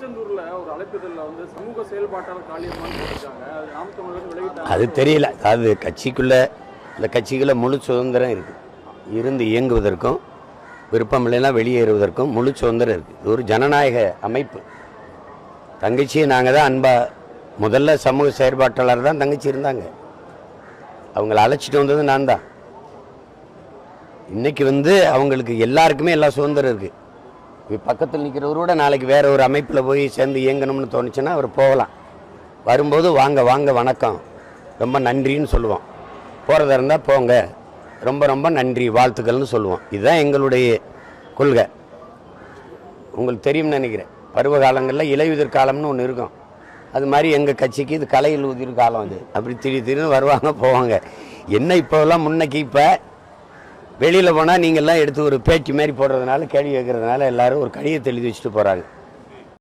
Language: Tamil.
திருச்செந்தூர்ல ஒரு அழைப்புதல்ல வந்து சமூக செயல்பாட்டாளர் காளியம்மான்னு அது தெரியல. அது கட்சிக்குள்ள இந்த கட்சிக்குள்ள முழு சுதந்திரம் இருக்கு. இருந்து இயங்குவதற்கும் விருப்பம் இல்லைன்னா வெளியேறுவதற்கும் முழு சுதந்திரம் இருக்குது இது ஒரு ஜனநாயக அமைப்பு. தங்கச்சியை நாங்கள் தான் அன்பா முதல்ல சமூக செயற்பாட்டாளர் தான் தங்கச்சி இருந்தாங்க. அவங்கள அழைச்சிட்டு வந்தது நான் தான். இன்னைக்கு வந்து அவங்களுக்கு எல்லாருக்குமே எல்லா சுதந்திரம் இருக்குது பக்கத்தில் நிற்கிறவரோட நாளைக்கு வேறு ஒரு அமைப்பில் போய் சேர்ந்து இயங்கணும்னு தோணுச்சுன்னா அவர் போகலாம். வரும்போது வாங்க வாங்க வணக்கம். ரொம்ப நன்றின்னு சொல்லுவோம். போகிறதா இருந்தால் போங்க. ரொம்ப ரொம்ப நன்றி வாழ்த்துக்கள்னு சொல்லுவோம். இதுதான் எங்களுடைய கொள்கை. உங்களுக்கு தெரியும்னு நினைக்கிறேன். பருவ காலங்களில் இலையுதிர் காலம்னு ஒன்று இருக்கும். அது மாதிரி எங்கள் கட்சிக்கு இது கலையில் உதிர் காலம் அது. அப்படி திடீர் திடீர்னு வருவாங்க போவாங்க. என்ன இப்போல்லாம் முன்னைக்கு இப்போ வெளியில் போனால் நீங்கள்லாம் எடுத்து ஒரு பேச்சு மாதிரி போடுறதுனால கேள்வி கேட்கறதுனால எல்லாரும் ஒரு கடிதத்தை எழுதி வச்சுட்டு போகிறாங்க